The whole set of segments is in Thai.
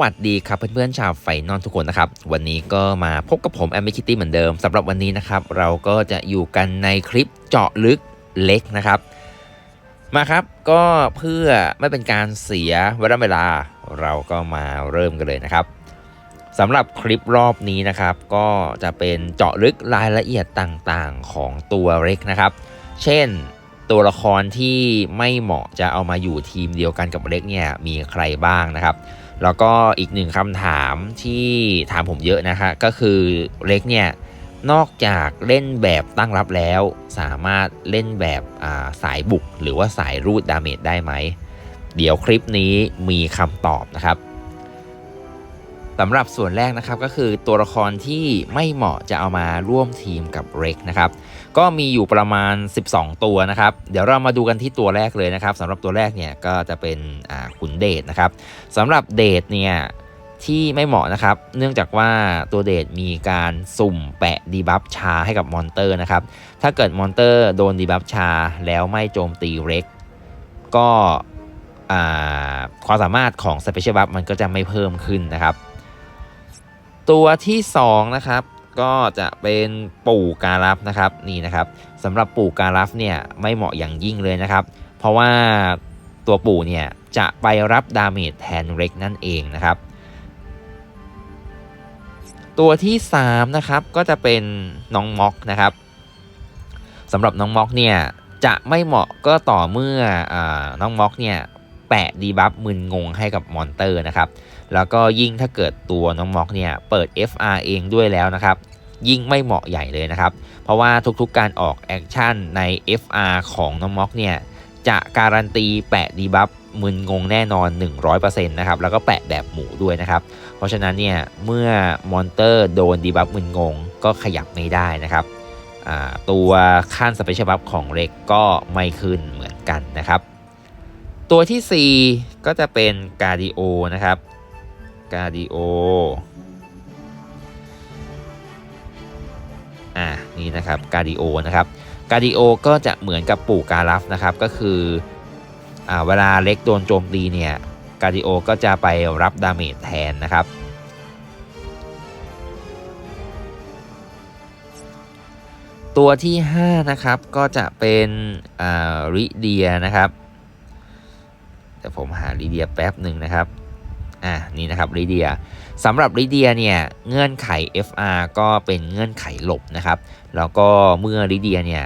วัสดีครับเพื่อนๆชาวไฟนอนทุกคนนะครับ วันนี้ก็มาพบกับผมแอม i คิตตี้เหมือนเดิมสำหรับวันนี้นะครับ เราก็จะอยู่กันในคลิปเจาะลึกเล็กนะครับ มาครับก็เพื่อไม่เป็นการเสียเวลาเวลา เราก็มาเริ่มกันเลยนะครับสำหรับคลิปรอบนี้นะครับ ก็จะเป็นเจาะลึกรายละเอียดต่างๆของตัวเล็กนะครับ เช่นตัวละครที่ไม่เหมาะจะเอามาอยู่ทีมเดียวกันกับเล็กเนี่ยมีใครบ้างนะครับ แล้วก็อีกหนึ่งคำถามที่ถามผมเยอะนะคะก็คือเล็กเนี่ยนอกจากเล่นแบบตั้งรับแล้ว สามารถเล่นแบบาสายบุก หรือว่าสายรูดดาเมจได้ไหม เดี๋ยวคลิปนี้มีคำตอบนะครับสำหรับส่วนแรกนะครับก็คือตัวละครที่ไม่เหมาะจะเอามาร่วมทีมกับเร็กนะครับ ก็มีอยู่ประมาณ 12 ตัวนะครับ เดี๋ยวเรามาดูกันที่ตัวแรกเลยนะครับสำหรับตัวแรกเนี่ยก็จะเป็นขุนเดชนะครับสำหรับเดชเนี่ยที่ไม่เหมาะนะครับ เนื่องจากว่าตัวเดชมีการสุ่มแปะดีบัฟชาให้กับมอนเตอร์นะครับ ถ้าเกิดมอนเตอร์โดนดีบัฟชาแล้วไม่โจมตีเร็ก ก็ความสามารถของสเปเชียลบัฟมันก็จะไม่เพิ่มขึ้นนะครับ ตัวที่ 2 นะครับ ก็จะเป็นปู่การัฟนะครับนี่นะครับสำหรับปู่การัฟเนี่ยไม่เหมาะอย่างยิ่งเลยนะครับ เพราะว่าตัวปู่เนี่ยจะไปรับดาเมจแทนเร็กนั่นเองนะครับ ตัวที่3นะครับก็จะเป็นน้องม็อกนะครับสำหรับน้องม็อกเนี่ยจะไม่เหมาะก็ต่อเมื่ออน้องม็อกเนี่ยแปะดีบัฟมึนงงให้กับมอนเตอร์นะครับ แล้วก็ยิ่งถ้าเกิดตัวน้องม็อกเนี่ยเปิด FR เองด้วยแล้วนะครับ ยิ่งไม่เหมาะใหญ่เลยนะครับ เพราะว่าทุกๆการออกแอคชั่นใน FR ของน้องม็อกเนี่ยจะการันตีแปะดีบัฟมึนงงแน่นอน 100%นะครับ แล้วก็แปะแบบหมูด้วยนะครับ เพราะฉะนั้นเนี่ย เมื่อมอนเตอร์โดนดีบัฟมึนงง ก็ขยับไม่ได้นะครับ ตัวขั้นสเปเชียลบัฟของเล็กก็ไม่ขึ้นเหมือนกันนะครับ ตัวที่ 4 ก็จะเป็นการดิโอนะครับ กาดิโออ่านี่นะครับกาดิโอนะครับกาดิโอก็จะเหมือนกับปู่การัฟนะครับก็คืออ่าเวลาเล็กโดนโจมตีเนี่ยกาดิโอก็จะไปรับดาเมจแทนนะครับตัวที่ 5 นะครับ ก็จะเป็นอ่าริเดียนะครับ แต่ผมหาริเดียแป๊บหนึ่งนะครับ อะนี่นะครับริเดียสำหรับริเดียเนี่ยเงื่อนไข FR ก็เป็นเงื่อนไขหลบนะครับ แล้วก็เมื่อริเดียเนี่ย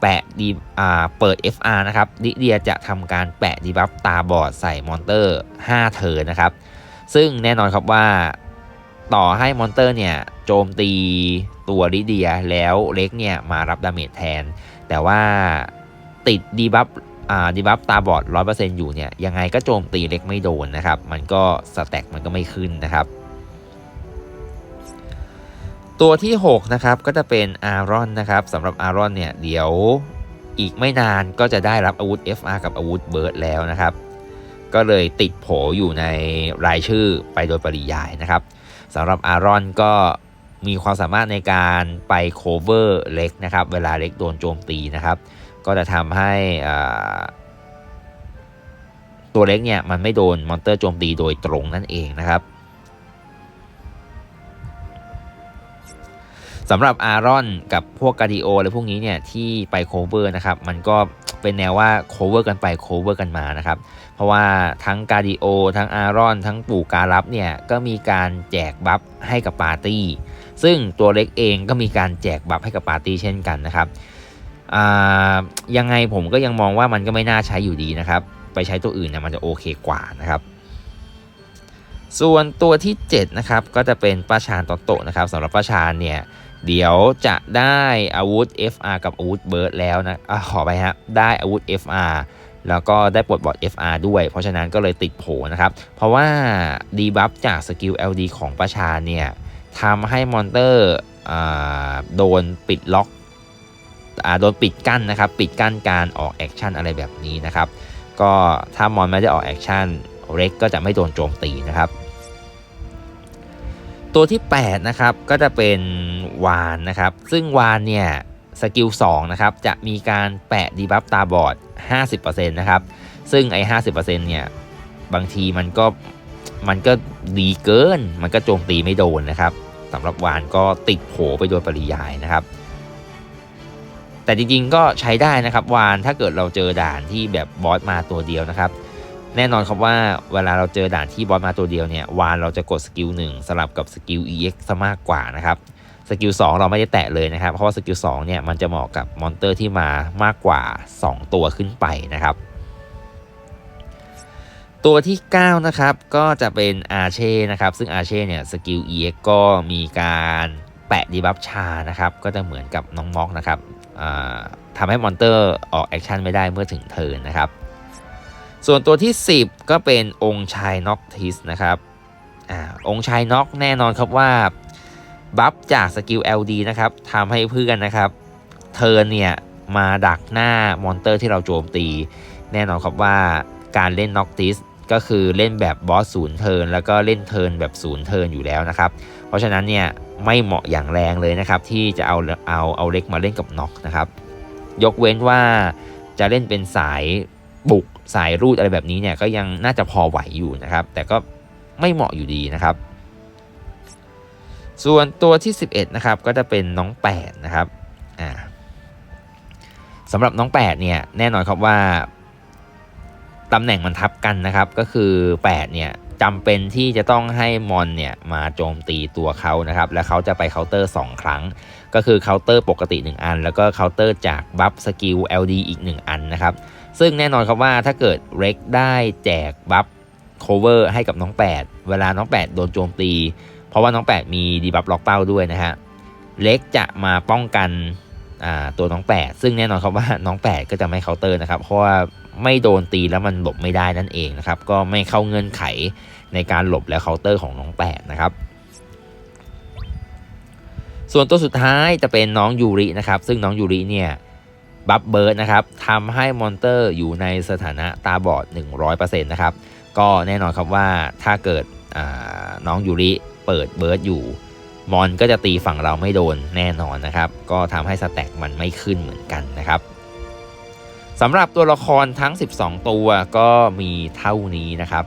แปะดีอ่าเปิด FR นะครับริเดียจะทำการแปะดีบัฟตาบอดใส่มอนเตอร์ 5 เทิร์นนะครับ ซึ่งแน่นอนครับว่าต่อให้มอนเตอร์เนี่ยโจมตีตัวริเดียแล้วเล็กเนี่ยมารับดาเมจแทน แต่ว่าติดดีบัฟ ดีบัฟตาบอด100%อยู่เนี่ยยังไงก็โจมตีเล็กไม่โดนนะครับ มันก็สแต็กมันก็ไม่ขึ้นนะครับ ตัวที่ 6 นะครับ ก็จะเป็นอารอนนะครับสำหรับอารอนเนี่ยเดี๋ยวอีกไม่นานก็จะได้รับอาวุธ FR กับอาวุธเบิร์ดแล้วนะครับ ก็เลยติดโผอยู่ในรายชื่อไปโดยปริยายนะครับสำหรับอารอนก็มีความสามารถในการไปโคเวอร์เล็กนะครับ เวลาเล็กโดนโจมตีนะครับ ก็จะทำให้ตัวเล็กเนี่ยมันไม่โดนมอนเตอร์โจมตีโดยตรงนั่นเองนะครับสำหรับอารอนกับพวกกาดิโออะไรพวกนี้เนี่ยที่ไปโคเวอร์นะครับ มันก็เป็นแนวว่าโคเวอร์กันไปโคเวอร์กันมานะครับ เพราะว่าทั้งกาดิโอ ทั้งอารอน ทั้งปู่การัฟเนี่ยก็มีการแจกบัฟให้กับปาร์ตี้ ซึ่งตัวเล็กเองก็มีการแจกบัฟให้กับปาร์ตี้เช่นกันนะครับ ยังไงผมก็ยังมองว่ามันก็ไม่น่าใช้อยู่ดีนะครับ ไปใช้ตัวอื่นเนี่ยมันจะโอเคกว่านะครับ ส่วนตัวที่7นะครับก็จะเป็นป้าชานตโตนะครับสำหรับป้าชานเนี่ยเดี๋ยวจะได้อาวุธ FR กับอาวุธเบิร์ดแล้วนะอขอไปฮะได้อาวุธ FR แล้วก็ได้ปลดบอด FR ด้วย เพราะฉะนั้นก็เลยติดโผนะครับ เพราะว่าดีบัฟจากสกิล LD ของประชาเนี่ยทำให้มอนเตอร์โดนปิดล็อก โดนปิดกั้นนะครับ ปิดกั้นการออกแอคชั่นอะไรแบบนี้นะครับ ก็ถ้ามอนไม่ได้ออกแอคชั่นเร็กก็จะไม่โดนโจมตีนะครับ ตัวที่ 8 นะครับ ก็จะเป็นวานนะครับ ซึ่งวานเนี่ยสกิล2นะครับ จะมีการแปะดีบัฟตาบอด 50%นะครับ ซึ่งไอ้ 50%เนี่ยบางทีมันก็มันก็ดีเกิน มันก็โจมตีไม่โดนนะครับสำหรับวานก็ติดโผไปโดยปริยายนะครับ แต่จริงๆก็ใช้ได้นะครับวานถ้าเกิดเราเจอด่านที่แบบบอสมาตัวเดียวนะครับ แน่นอนครับว่าเวลาเราเจอด่านที่บอสมาตัวเดียวเนี่ยวานเราจะกดสกิล1สลับกับสกิล EX ซะมากกว่านะครับสกิล2เราไม่ได้แตะเลยนะครับ เพราะว่าสกิล2เนี่ยมันจะเหมาะกับมอนเตอร์ที่มามากกว่า 2 ตัวขึ้นไปนะครับ ตัวที่ 9 นะครับก็จะเป็นอาเช่นะครับ ซึ่งอาเช่เนี่ยสกิล EX ก็มีการแปะดีบัฟชานะครับ ก็จะเหมือนกับน้องม็อกนะครับ ทำให้มอนเตอร์ออกแอคชั่นไม่ได้เมื่อถึงเทินนะครับ ส่วนตัวที่ 10 ก็เป็นองค์ชายน็อกทิสนะครับอองค์ชายน็อกแน่นอนครับว่าบัฟจากสกิล LD นะครับทำให้เพื่อนนะครับ เทินเนี่ยมาดักหน้ามอนเตอร์ที่เราโจมตี แน่นอนครับว่าการเล่นน็อกทิสก็คือเล่นแบบบอสศูนย์เทินแล้วก็เล่นเทินแบบศูนย์เทินอยู่แล้วนะครับ ราะฉะนั้นเนี่ยไม่เหมาะอย่างแรงเลยนะครับที่จะเอาเอาเอาเล็กมาเล่นกับน็อกนะครับยกเว้นว่าจะเล่นเป็นสายบุกสายรูดอะไรแบบนี้เนี่ยก็ยังน่าจะพอไหวอยู่นะครับ แต่ก็ไม่เหมาะอยู่ดีนะครับ ส่วนตัวที่ 11 นะครับก็จะเป็นน้อง 8 นะครับอ่าสำหรับน้อง 8 เนี่ยแน่นอนครับว่าตำแหน่งมันทับกันนะครับ ก็คือ 8 เนี่ย จำเป็นที่จะต้องให้มอนเนี่ยมาโจมตีตัวเขานะครับ แล้วเขาจะไปเคาน์เตอร์ 2 ครั้ง ก็คือเคาน์เตอร์ปกติ 1 อัน แล้วก็เคาน์เตอร์จากบัฟสกิล LD อีก 1 อันนะครับ ซึ่งแน่นอนครับว่าถ้าเกิดเร็กได้แจกบัฟโคเวอร์ให้กับน้อง 8 เวลาน้อง 8 โดนโจมตี เพราะว่าน้อง 8 มีดีบัฟล็อกเป้าด้วยนะฮะเล็กจะมาป้องกันตัวน้อง 8 ซึ่งแน่นอนครับว่าน้อง 8 ก็จะไม่เคาน์เตอร์นะครับเพราะว่า ไม่โดนตีแล้วมันหลบไม่ได้นั่นเองนะครับ ก็ไม่เข้าเงื่อนไขในการหลบและเคาน์เตอร์ของน้อง8นะครับ ส่วนตัวสุดท้ายจะเป็นน้องยูรินะครับ ซึ่งน้องยูริเนี่ยบัฟเบิร์ดนะครับทำให้มอนเตอร์อยู่ในสถานะตาบอด 100%นะครับ ก็แน่นอนครับว่าถ้าเกิดน้องยูริเปิดเบิร์ดอยู่ มอนก็จะตีฝั่งเราไม่โดนแน่นอนนะครับ ก็ทำให้สแต็กมันไม่ขึ้นเหมือนกันนะครับำหรับตัวละครทั้ง 12 ตัวก็มีเท่านี้นะครับ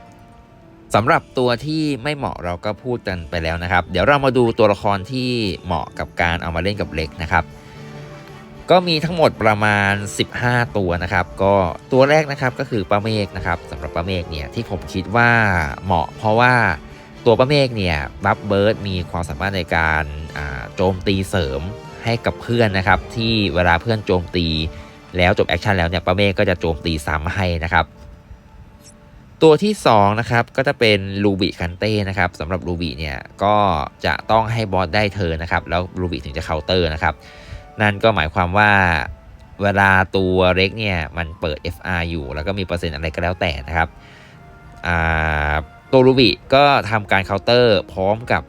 สำหรับตัวที่ไม่เหมาะเราก็พูดกันไปแล้วนะครับ เดี๋ยวเรามาดูตัวละครที่เหมาะกับการเอามาเล่นกับเล็กนะครับ ก็มีทั้งหมดประมาณ 15 ตัวนะครับ ก็ตัวแรกนะครับก็คือป้าเมฆนะครับสำหรับป้าเมฆเนี่ยที่ผมคิดว่าเหมาะ เพราะว่าตัวป้าเมฆเนี่ยบัฟเบิร์ดมีความสามารถในการโจมตีเสริมให้กับเพื่อนนะครับ ที่เวลาเพื่อนโจมตี แล้วจบแอคชั่นแล้วเนี่ยป้าเมฆก็จะโจมตีซ้ำให้นะครับ ตัวที่2นะครับก็จะเป็นลูบิคันเต้นะครับสำหรับลูบิเนี่ยก็จะต้องให้บอสได้เธอนะครับแล้วลูบิถึงจะเคาน์เตอร์นะครับนั่นก็หมายความว่าเวลาตัวเล็กเนี่ยมันเปิด FR อยู่ แล้วก็มีเปอร์เซ็นต์อะไรก็แล้วแต่นะครับตัวลูบิก็ทำการเคาน์เตอร์พร้อมกับ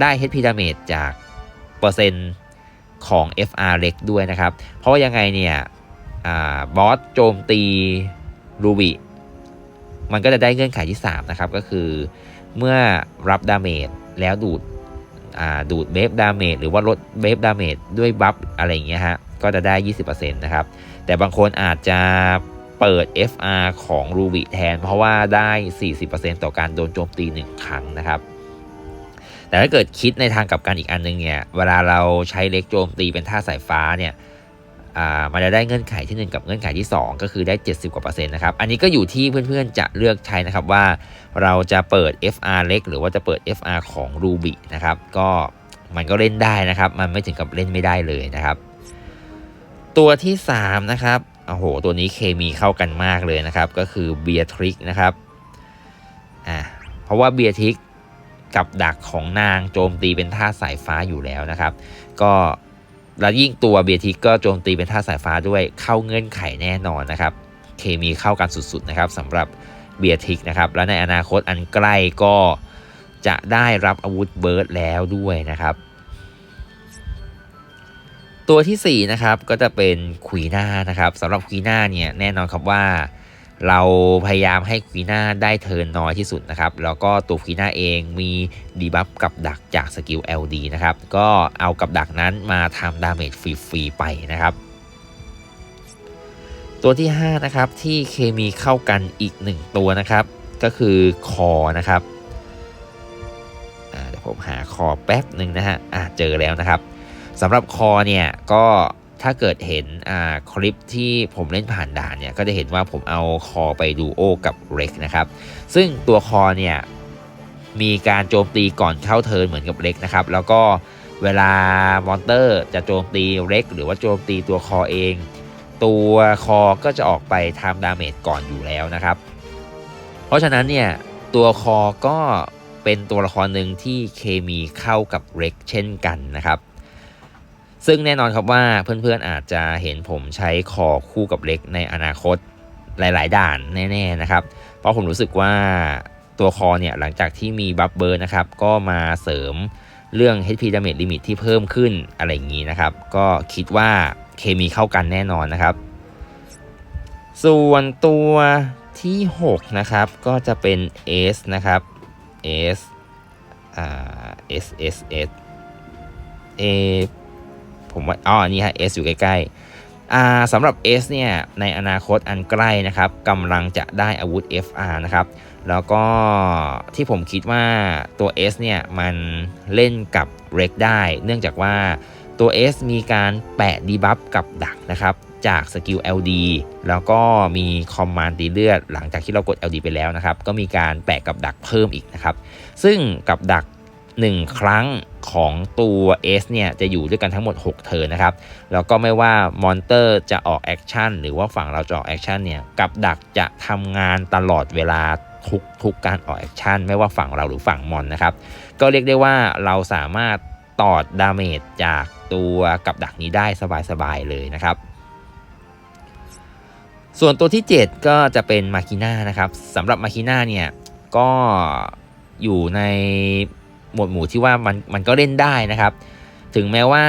ได้ HP damage จากเปอร์เซ็นต์ ของ FR เล็กด้วยนะครับ เพราะว่ายังไงเนี่ยบอสโจมตีรูบิมันก็จะได้เงื่อนไขที่ 3 นะครับ ก็คือเมื่อรับดาเมจแล้วดูดดูดเบฟดาเมจหรือว่าลดเบฟดาเมจด้วยบัฟอะไรอย่างเงี้ยฮะก็จะได้ 20%นะครับ แต่บางคนอาจจะเปิด FR ของรูบิแทน เพราะว่าได้ 40%ต่อการโดนโจมตี 1 ครั้งนะครับ แต่ถ้าเกิดคิดในทางกับการอีกอันนึงเนี่ยเวลาเราใช้เล็กโจมตีเป็นท่าสายฟ้าเนี่ยมันจะได้เงื่อนไขที่ 1 กับเงื่อนไขที่ 2 ก็คือได้ 70กว่าเปอร์เซ็นต์นะครับ อันนี้ก็อยู่ที่เพื่อนๆจะเลือกใช้นะครับว่าเราจะเปิด FR เล็ก หรือว่าจะเปิด FR ของ Ruby นะครับ ก็มันก็เล่นได้นะครับ มันไม่ถึงกับเล่นไม่ได้เลยนะครับ ตัวที่ 3 นะครับโอ้โห ตัวนี้เคมีเข้ากันมากเลยนะครับ ก็คือเบียทริกนะครับอ่าเพราะว่าเบียทริก กับดักของนางโจมตีเป็นท่าสายฟ้าอยู่แล้วนะครับ ก็แล้วยิ่งตัวเบียทิกก็โจมตีเป็นท่าสายฟ้าด้วยเข้าเงื่อนไขแน่นอนนะครับ เคมีเข้ากันสุดๆนะครับสำหรับเบียทิกนะครับและในอนาคตอันใกล้ก็จะได้รับอาวุธเบิร์ดแล้วด้วยนะครับ ตัวที่4นะครับก็จะเป็นควีน่านะครับสำหรับควีน่าเนี่ยแน่นอนครับว่า เราพยายามให้ควีน่าได้เทิร์นน้อยที่สุดนะครับ แล้วก็ตัวควีน่าเองมีดีบัฟกับดักจากสกิล LD นะครับ ก็เอากับดักนั้นมาทำดาเมจฟรีๆไปนะครับ ตัวที่ 5 นะครับที่เคมีเข้ากันอีก 1 ตัวนะครับ ก็คือคอนะครับเดี๋ยวผมหาคอแป๊บหนึ่งนะฮะอ่าเจอแล้วนะครับสำหรับคอเนี่ยก็ ถ้าเกิดเห็นอ่าคลิปที่ผมเล่นผ่านด่านเนี่ยก็จะเห็นว่าผมเอาคอไปดูโอกับเร็กนะครับ ซึ่งตัวคอเนี่ยมีการโจมตีก่อนเข้าเทิร์นเหมือนกับเร็กนะครับ แล้วก็เวลามอนเตอร์จะโจมตีเร็ก หรือว่าโจมตีตัวคอเอง ตัวคอก็จะออกไปทำดาเมจก่อนอยู่แล้วนะครับ เพราะฉะนั้นเนี่ยตัวคอก็เป็นตัวละครหนึ่งที่เคมีเข้ากับเร็กเช่นกันนะครับ ซึ่งแน่นอนครับว่าเพื่อนๆอาจจะเห็นผมใช้คอคู่กับเล็กในอนาคตหลายๆ ด่านแน่ๆนะครับ เพราะผมรู้สึกว่าตัวคอเนี่ยหลังจากที่มีบัฟเบอร์นะครับ ก็มาเสริมเรื่อง HP Damage Limit ที่เพิ่มขึ้นอะไรอย่างนี้นะครับ ก็คิดว่าเคมีเข้ากันแน่นอนนะครับ ส่วนตัวที่ 6 นะครับ ก็จะเป็น S นะครับ S อ่า S S S A ผมว่าอ๋ออันนี้ฮะ S อยู่ใกล้ๆสำหรับ S เนี่ยในอนาคตอันใกล้นะครับกำลังจะได้อาวุธ FR นะครับแล้วก็ที่ผมคิดว่าตัว S เนี่ยมันเล่นกับ r e กได้ เนื่องจากว่าตัว S มีการแปะดีบัฟกับดักนะครับจากสกิล LD แล้วก็มีคอมมานด์ตีเลือด หลังจากที่เรากด LD ไปแล้วนะครับ ก็มีการแปะกับดักเพิ่มอีกนะครับ ซึ่งกับดัก 1 ครั้ง ของตัว S เนี่ยจะอยู่ด้วยกันทั้งหมด 6 เทิร์นนะครับ แล้วก็ไม่ว่ามอนเตอร์จะออกแอคชั่นหรือว่าฝั่งเราจะออกแอคชั่นเนี่ยกับดักจะทำงานตลอดเวลาทุกทุกการออกแอคชั่นไม่ว่าฝั่งเราหรือฝั่งมอนนะครับ ก็เรียกได้ว่าเราสามารถตอดดาเมจจากตัวกับดักนี้ได้สบายๆเลยนะครับส่วนตัวที่ 7 ก็จะเป็นมาคิน่านะครับสำหรับมาคิน่าเนี่ยก็อยู่ใน มวดหมู่ที่ว่ามันมันก็เล่นได้นะครับ ถึงแม้ว่า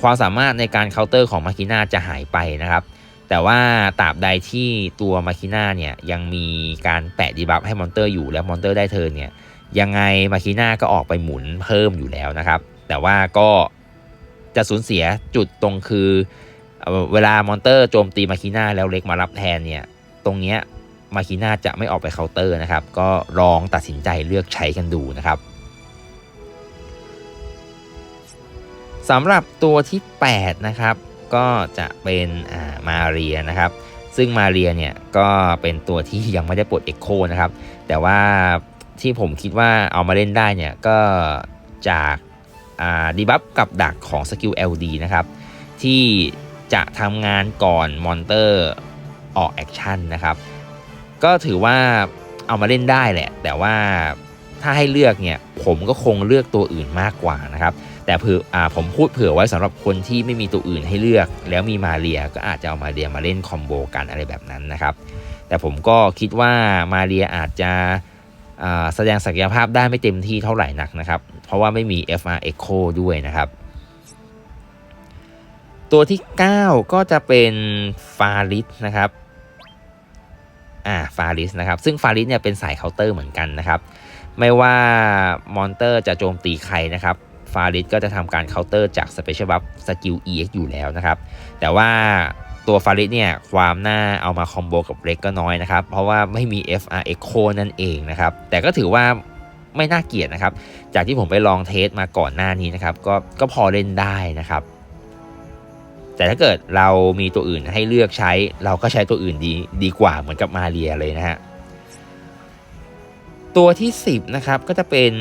ความสามารถในการเคาน์เตอร์ของมาคิน่าจะหายไปนะครับ แต่ว่าตราบใดที่ตัวมาคิน่าเนี่ยยังมีการแปะดีบัฟให้มอนเตอร์อยู่แล้วมอนเตอร์ได้เทิร์นเนี่ยยังไงมาคิน่าก็ออกไปหมุนเพิ่มอยู่แล้วนะครับ แต่ว่าก็จะสูญเสียจุดตรงคือ เวลามอนเตอร์โจมตีมาคิน่าแล้วเล็กมารับแทนเนี่ยตรงเนี้ยมาคิน่าจะไม่ออกไปเคาน์เตอร์นะครับ ก็ลองตัดสินใจเลือกใช้กันดูนะครับ สำหรับตัวที่ 8 นะครับ ก็จะเป็นมาเรียนะครับ ซึ่งมาเรียเนี่ยก็เป็นตัวที่ยังไม่ได้ปลดเอ็กโคนะครับ แต่ว่าที่ผมคิดว่าเอามาเล่นได้เนี่ยก็จากดีบัฟกับดักของสกิล LD นะครับ ที่จะทำงานก่อนมอนเตอร์ออกแอคชั่นนะครับ ก็ถือว่าเอามาเล่นได้แหละ แต่ว่า ถ้าให้เลือกเนี่ยผมก็คงเลือกตัวอื่นมากกว่านะครับแต่เผื่ออผมพูดเผื่อไว้สำหรับคนที่ไม่มีตัวอื่นให้เลือก แล้วมีมาเรียก็อาจจะเอามาเรียมาเล่นคอมโบกันอะไรแบบนั้นนะครับแต่ผมก็คิดว่ามาเรียอาจจะแสดงศักยภาพได้ไม่เต็มที่เท่าไหร่นักนะครับ เพราะว่าไม่มี FR Echo ด้วยนะครับ ตัวที่ 9 ก็จะเป็นฟาริสนะครับอ่าฟาริสนะครับ ซึ่งฟาริสเนี่ยเป็นสายเคาน์เตอร์เหมือนกันนะครับ ไม่ว่ามอนเตอร์จะโจมตีใครนะครับฟาริสก็จะทำการเคาน์เตอร์จากสเปเชียลบัฟสกิล EX อยู่แล้วนะครับ แต่ว่าตัวฟาริสเนี่ยความน่าเอามาคอมโบกับเร็กก็น้อยนะครับ เพราะว่าไม่มี FR Echo นั่นเองนะครับ แต่ก็ถือว่าไม่น่าเกลียดนะครับ จากที่ผมไปลองเทสมาก่อนหน้านี้นะครับ ก็ก็พอเล่นได้นะครับ แต่ถ้าเกิดเรามีตัวอื่นให้เลือกใช้ เราก็ใช้ตัวอื่นดีดีกว่าเหมือนกับมาเรียเลยนะฮะ ตัวที่ 10นะครับก็จะเป็น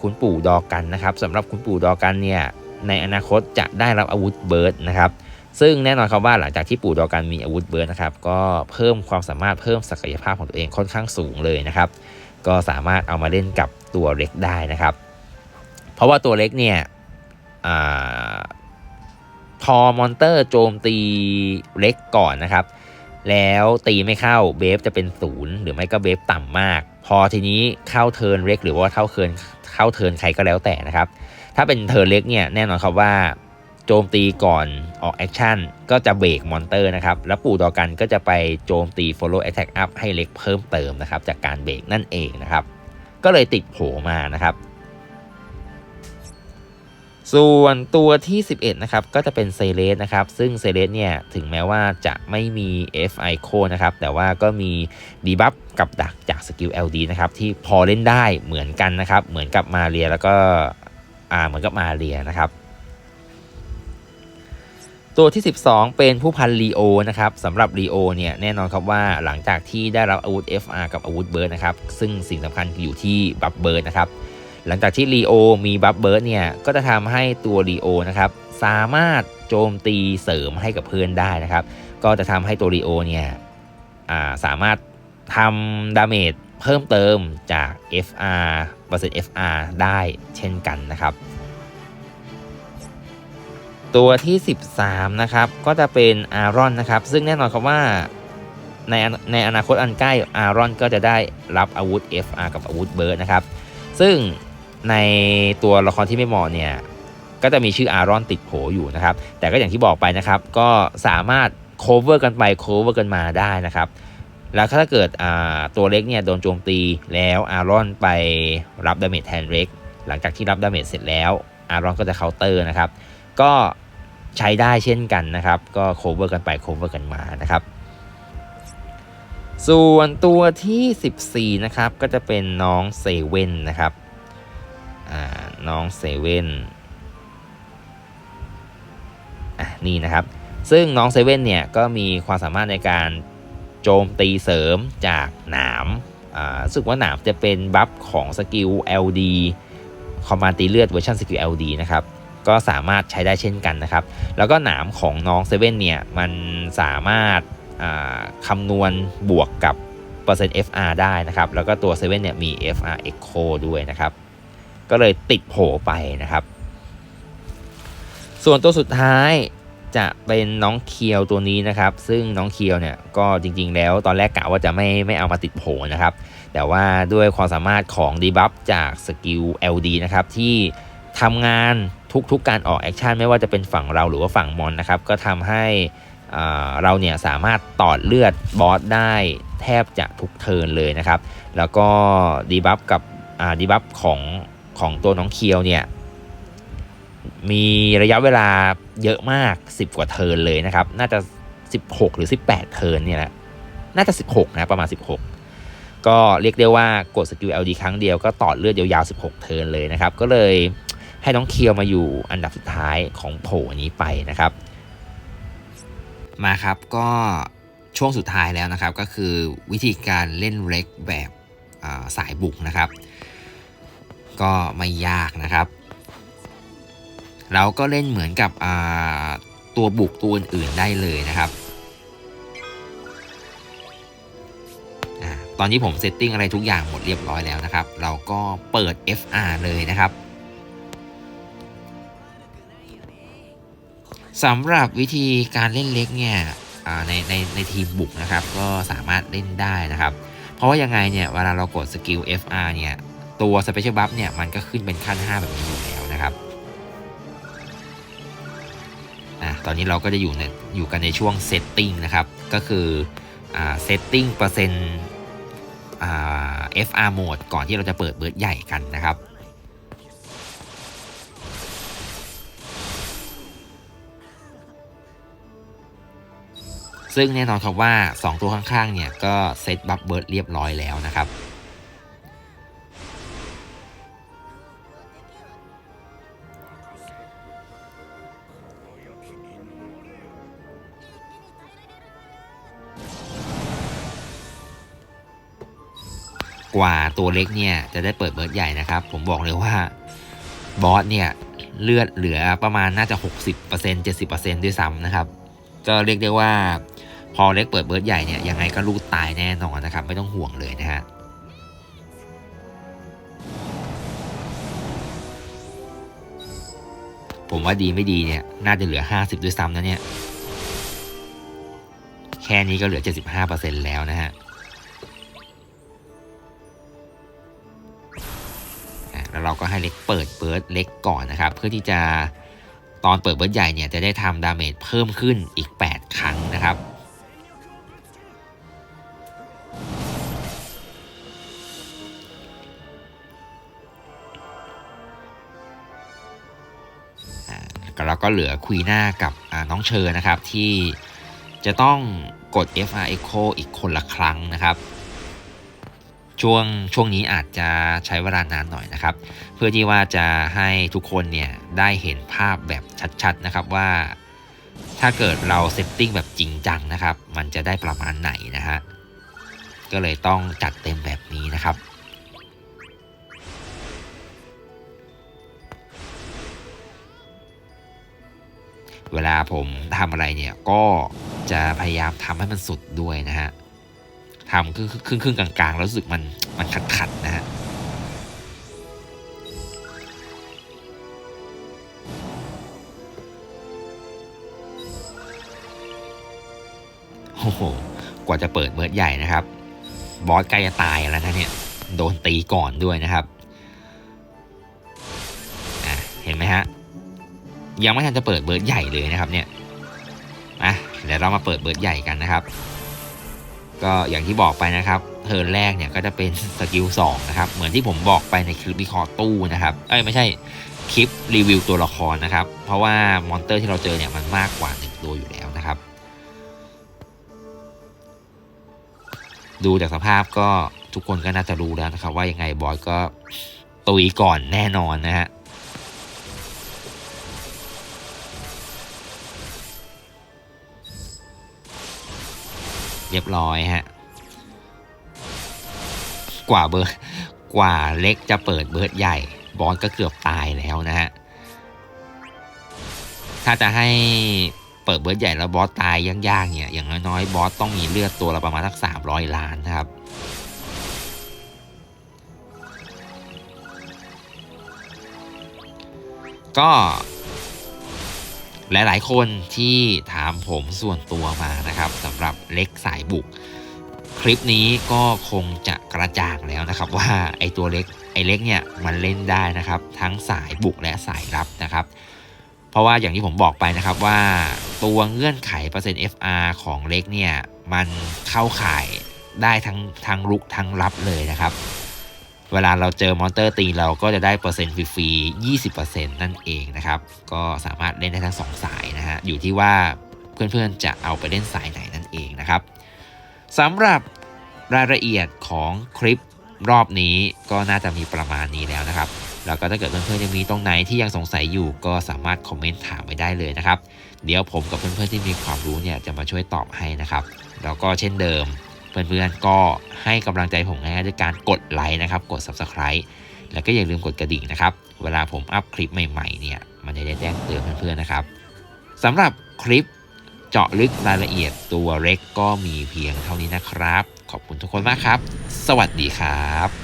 คุณปู่ดอกันนะครับสำหรับคุณปู่ดอกันเนี่ยในอนาคตจะได้รับอาวุธเบิร์ดนะครับซึ่งแน่นอนครับว่าหลังจากที่ปู่ดอกันมีอาวุธเบิร์ดนะครับก็เพิ่มความสามารถเพิ่มศักยภาพของตัวเองค่อนข้างสูงเลยนะครับ ก็สามารถเอามาเล่นกับตัวเล็กได้นะครับ เพราะว่าตัวเล็กเนี่ยอพอมอนเตอร์โจมตีเล็กก่อนนะครับ แล้วตีไม่เข้าเบฟจะเป็นศูนย์หรือไม่ก็เบฟต่ำมาก พอทีนี้เข้าเทิร์นเล็กหรือว่าเข้าเทิร์นเข้าเทิร์นใครก็แล้วแต่นะครับ ถ้าเป็นเทิร์นเล็กเนี่ยแน่นอนครับว่าโจมตีก่อนออกแอคชั่นก็จะเบรกมอนเตอร์นะครับ แล้วปู่ต่อกันก็จะไปโจมตี follow attack up ให้เล็กเพิ่มเติมนะครับ จากการเบรกนั่นเองนะครับ ก็เลยติดโผมานะครับ ส่วนตัวที่ 11 นะครับ ก็จะเป็นเซเลสนะครับ ซึ่งเซเลสเนี่ย ถึงแม้ว่าจะไม่มี FI โคนะครับ แต่ว่าก็มีดีบัฟกับดักจากสกิล LD นะครับ ที่พอเล่นได้เหมือนกันนะครับ เหมือนกับมาเรียแล้วก็อ่าเหมือนกับมาเรียนะครับ ตัวที่ 12 เป็นผู้พันลีโอนะครับสำหรับลีโอเนี่ยแน่นอนครับว่าหลังจากที่ได้รับอาวุธ FR กับอาวุธเบิร์ดนะครับ ซึ่งสิ่งสำคัญอยู่ที่บัฟเบิร์ดนะครับ หลังจากที่ลีโอมีบัฟเบิร์ดเนี่ยก็จะทำให้ตัวลีโอนะครับสามารถโจมตีเสริมให้กับเพื่อนได้นะครับ ก็จะทำให้ตัวลีโอเนี่ยาสามารถทำดาเมจเพิ่มเติมจาก FR เปอร์เซ็นต์ FR ได้เช่นกันนะครับ ตัวที่ 13 นะครับ ก็จะเป็นอารอนนะครับ ซึ่งแน่นอนครับว่าในในอนาคตอันใกล้อารอนก็จะได้รับอาวุธ FR กับอาวุธเบิร์ดนะครับ ซึ่ง ในตัวละครที่ไม่เหมาะเนี่ยก็จะมีชื่ออารอนติดโผอยู่นะครับ แต่ก็อย่างที่บอกไปนะครับ ก็สามารถ cover กันไป cover กันมาได้นะครับ แล้วถ้าเกิดตัวเล็กเนี่ยโดนโจมตีแล้วอารอนไปรับดาเมจแทนเล็กหลังจากที่รับดาเมจเสร็จแล้วอารอนก็จะเคาน์เตอร์นะครับ ก็ใช้ได้เช่นกันนะครับ ก็ cover กันไป cover กันมานะครับ ส่วนตัวที่ 14 นะครับ ก็จะเป็นน้องเซเว่นนะครับ น้องเซเว่นนี่นะครับ ซึ่งน้องเซเว่นเนี่ยก็มีความสามารถในการโจมตีเสริมจากหนามอ่าสึกว่าหนามจะเป็นบัฟของสกิล LD คอมมานตีเลือดเวอร์ชันสกิล LD นะครับก็สามารถใช้ได้เช่นกันนะครับ แล้วก็หนามของน้องเซเว่นเนี่ย มันสามารถคำนวณบวกกับเปอร์เซ็นต์ FR ได้นะครับ แล้วก็ตัวเซเว่นเนี่ยมี FR Echo ด้วยนะครับ ก็เลยติดโผไปนะครับ ส่วนตัวสุดท้ายจะเป็นน้องเคียวตัวนี้นะครับ ซึ่งน้องเคียวเนี่ยก็จริงๆ แล้วตอนแรกกะว่าจะไม่ไม่เอามาติดโผนะครับ แต่ว่าด้วยความสามารถของดีบัฟจากสกิล LD นะครับที่ทำงานทุกๆกการออกแอคชั่นไม่ว่าจะเป็นฝั่งเราหรือว่าฝั่งมอนนะครับ ก็ทำให้เราเนี่ยสามารถตอดเลือดบอสได้แทบจะทุกเทิร์นเลยนะครับ แล้วก็ดีบัฟกับดีบัฟของ ของตัวน้องเคียวเนี่ยมีระยะเวลาเยอะมาก 10 กว่าเทิร์นเลยนะครับ น่าจะ 16 หรือ 18 เทิร์นเนี่ยแหละน่าจะ 16 นะประมาณ 16 ก็เรียกได้ว่ากดสกิล LD ครั้งเดียวก็ต่อเลือดยาวๆ 16 เทิร์นเลยนะครับ ก็เลยให้น้องเคียวมาอยู่อันดับสุดท้ายของโผนี้ไปนะครับ มาครับก็ช่วงสุดท้ายแล้วนะครับ ก็คือวิธีการเล่นเร็กแบบสายบุกนะครับ ก็ไม่ยากนะครับ เราก็เล่นเหมือนกับตัวบุกตัวอื่นๆได้เลยนะครับอตอนนี้ผมเซตติ้งอะไรทุกอย่างหมดเรียบร้อยแล้วนะครับ เราก็เปิด FR เลยนะครับสำหรับวิธีการเล่นเล็กเนี่ยในในในทีมบุกนะครับ ก็สามารถเล่นได้นะครับ เพราะว่ายังไงเนี่ยเวลาเรากดสกิล FR เนี่ย ตัวสเปเชียลบัฟเนี่ยมันก็ขึ้นเป็นขั้น 5 แบบนี้อยู่แล้วนะครับอะตอนนี้เราก็จะอยู่ในอยู่กันในช่วงเซตติ้งนะครับ ก็คืออ่าเซตติ้งเปอร์เซ็นต์อ่า FR โหมดก่อนที่เราจะเปิดเบิร์ดใหญ่กันนะครับซึ่งแน่นอนครับว่า 2 ตัวข้างๆเนี่ยก็เซตบัฟเบิร์ดเรียบร้อยแล้วนะครับ กว่าตัวเล็กเนี่ยจะได้เปิดเบิร์ดใหญ่นะครับ ผมบอกเลยว่าบอสเนี่ยเลือดเหลือประมาณน่าจะ 60% 70%ด้วยซ้ำนะครับ ก็เรียกได้ว่าพอเล็กเปิดเบิร์ดใหญ่เนี่ยยังไงก็ลูดตายแน่นอนนะครับ ไม่ต้องห่วงเลยนะฮะผมว่าดีไม่ดีเนี่ยน่าจะเหลือ 50 ด้วยซ้ำนะเนี่ย แค่นี้ก็เหลือ 75%แล้วนะฮะ ให้เล็กเปิดเบิร์ดเล็กก่อนนะครับ เพื่อที่จะตอนเปิดเบิร์ดใหญ่เนี่ยจะได้ทำดาเมจเพิ่มขึ้นอีก 8 ครั้งนะครับแล้วก็เหลือควีน่ากับน้องเชอร์นะครับที่จะต้องกด FR Echo อีกคนละครั้งนะครับ ช่วงช่วงนี้อาจจะใช้เวลานานหน่อยนะครับ เพื่อที่ว่าจะให้ทุกคนเนี่ยได้เห็นภาพแบบชัดๆนะครับว่า ถ้าเกิดเราเซตติ้งแบบจริงจังนะครับ มันจะได้ประมาณไหนนะฮะก็เลยต้องจัดเต็มแบบนี้นะครับเวลาผมทำอะไรเนี่ยก็จะพยายามทำให้มันสุดด้วยนะฮะ ทำครึ่งครึ่งครึ่งกลางๆแล้วรู้สึกมันมันขัดขัดๆนะฮะโอ้โห กว่าจะเปิดเบิร์ดใหญ่นะครับ บอสใกล้จะตายแล้วนะเนี่ย โดนตีก่อนด้วยนะครับอะเห็นไหมฮะ ยังไม่ทันจะเปิดเบิร์ดใหญ่เลยนะครับเนี่ยอะเดี๋ยวเรามาเปิดเบิร์ดใหญ่กันนะครับ ก็อย่างที่บอกไปนะครับเทิร์นแรกเนี่ยก็จะเป็นสกิล2นะครับเหมือนที่ผมบอกไปในคลิปวิเคราะห์ตู้นะครับเอ้ยไม่ใช่คลิปรีวิวตัวละครนะครับ เพราะว่ามอนเตอร์ที่เราเจอเนี่ยมันมากกว่า1ตัวอยู่แล้วนะครับ ดูจากสภาพก็ทุกคนก็น่าจะรู้แล้วนะครับ ว่ายังไงบอสก็ตุยก่อนแน่นอนนะฮะ เรียบร้อยฮะ กว่าเบอร์กว่าเล็กจะเปิดเบิร์ดใหญ่ บอสก็เกือบตายแล้วนะฮะ ถ้าจะให้เปิดเบิร์ดใหญ่แล้วบอสตายยากๆเนี่ย อย่างน้อยๆบอสต้องมีเลือดตัวละประมาณสักสามร้อยล้านนะครับก็ หลายๆ คนที่ถามผมส่วนตัวมานะครับสำหรับเล็กสายบุก คลิปนี้ก็คงจะกระจ่างแล้วนะครับ ว่าไอตัวเล็กไอเล็กเนี่ยมันเล่นได้นะครับ ทั้งสายบุกและสายรับนะครับ เพราะว่าอย่างที่ผมบอกไปนะครับว่าตัวเงื่อนไขเปอร์เซ็นต์ FR ของเล็กเนี่ยมันเข้าข่ายได้ทั้งทั้งลุกทั้งรับเลยนะครับ เวลาเราเจอมอนเตอร์ตีเราก็จะได้เปอร์เซ็นต์ฟรีๆ20%นั่นเองนะครับ ก็สามารถเล่นได้ทั้งสองสายนะฮะ อยู่ที่ว่าเพื่อนๆจะเอาไปเล่นสายไหนนั่นเองนะครับสำหรับรายละเอียดของคลิปรอบนี้ก็น่าจะมีประมาณนี้แล้วนะครับ แล้วก็ถ้าเกิดเพื่อนๆยังมีตรงไหนที่ยังสงสัยอยู่ก็สามารถคอมเมนต์ถามไว้ได้เลยนะครับ เดี๋ยวผมกับเพื่อนๆที่มีความรู้เนี่ยจะมาช่วยตอบให้นะครับ แล้วก็เช่นเดิม เพื่อนๆก็ให้กำลังใจผมง่ายๆด้วยการกดไลค์นะครับ กด Subscribe แล้วก็อย่าลืมกดกระดิ่งนะครับ เวลาผมอัพคลิปใหม่ๆเนี่ย มันจะได้แจ้งเตือนเพื่อนๆนะครับสำหรับคลิปเจาะลึกรายละเอียดตัวเล็กก็มีเพียงเท่านี้นะครับ ขอบคุณทุกคนมากครับ สวัสดีครับ